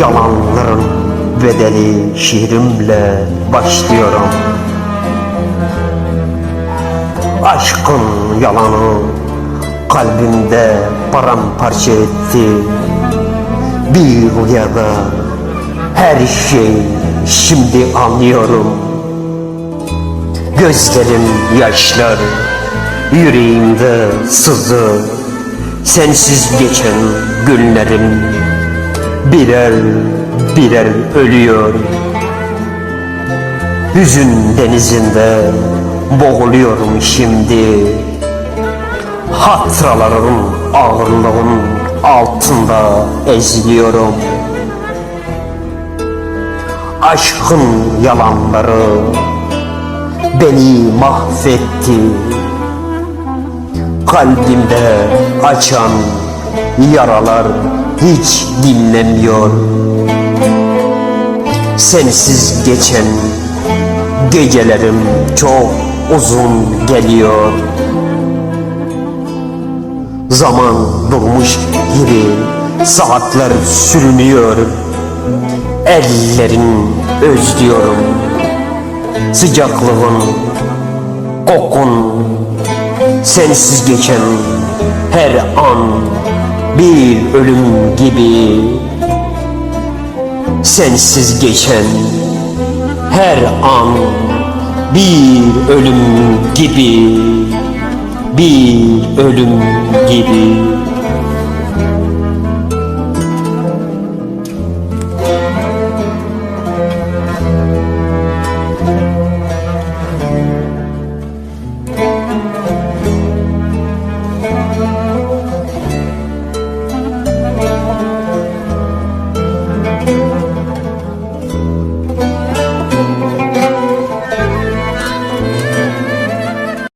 Yalanların bedeli şiirimle başlıyorum. Aşkın yalanı kalbimde paramparça etti. Bir rüyada her şey şimdi anlıyorum Gözlerim yaşlar, yüreğimde sızı. Sensiz geçen günlerim birer birer ölüyor. Hüzün denizinde boğuluyorum şimdi. Hatıraların ağırlığın altında eziliyorum. Aşkın yalanları beni mahvetti. Kalbimde açan yaralar hiç dinlemiyor. Sensiz geçen gecelerim çok uzun geliyor. Zaman durmuş gibi saatler sürünüyor. Ellerin özlüyorum Sıcaklığın, kokun Sensiz geçen her an bir ölüm gibi. Sensiz geçen her an bir ölüm gibi. Bir ölüm gibi